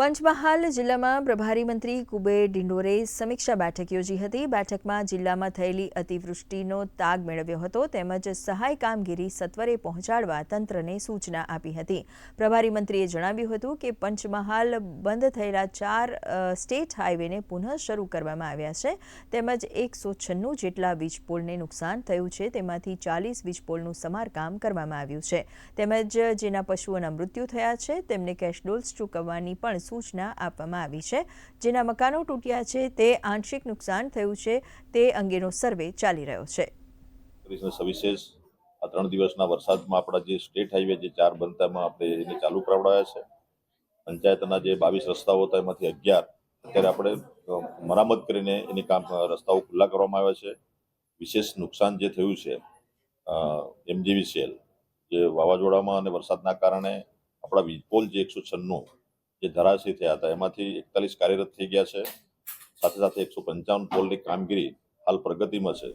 પંચમહાલ જિલ્લામાં પ્રભારી મંત્રી કુબેર ડિંડોરે સમીક્ષા બેઠક યોજી હતી. બેઠકમાં જિલ્લામાં થયેલી અતિવૃષ્ટિનો તાગ મેળવ્યો હતો તેમજ સહાય કામગીરી સત્વરે પહોંચાડવા તંત્રને સૂચના આપી હતી. પ્રભારી મંત્રીએ જણાવ્યું હતું કે પંચમહાલ બંધ થયેલા ચાર સ્ટેટ હાઈવેને પુનઃ શરૂ કરવામાં આવ્યા છે. તેમજ એકસો છન્નું જેટલા વીજપોલને નુકસાન થયું છે. તેમાંથી ચાલીસ વીજપોલનું સમારકામ કરવામાં આવ્યું છે. તેમજ જેના પશુઓના મૃત્યુ થયા છે, તેમને કેશડોલ્સ ચૂકવવાની પણ સૂચના આપવામાં આવી છે. જેના મકાનો તૂટ્યા છે, તે આંશિક નુકસાન થયું છે, તે અંગેનો સર્વે ચાલી રહ્યો છે. સવિશેષ આ ત્રણ દિવસના વરસાદમાં આપણા જે સ્ટેટ હાઈવે જે ચાર બનતામાં આપણે એને ચાલુ કરાવડાયા છે. પંચાયતના જે બાવીસ રસ્તાઓ હતા, એમાંથી અગિયાર અત્યારે આપણે મરામત કરીને એની કામ રસ્તાઓ ખુલ્લા કરવામાં આવ્યા છે. વિશેષ નુકસાન જે થયું છે એમજીવીસીએલ જે વાવાઝોડામાં અને વરસાદના કારણે આપણા વીજપોલ જે એકસો છન્નું જે ધરાશી થયા હતા, એમાંથી એકતાલીસ કાર્યરત થઈ ગયા છે. સાથે સાથે એકસો પંચાવન પોલની કામગીરી હાલ પ્રગતિમાં છે.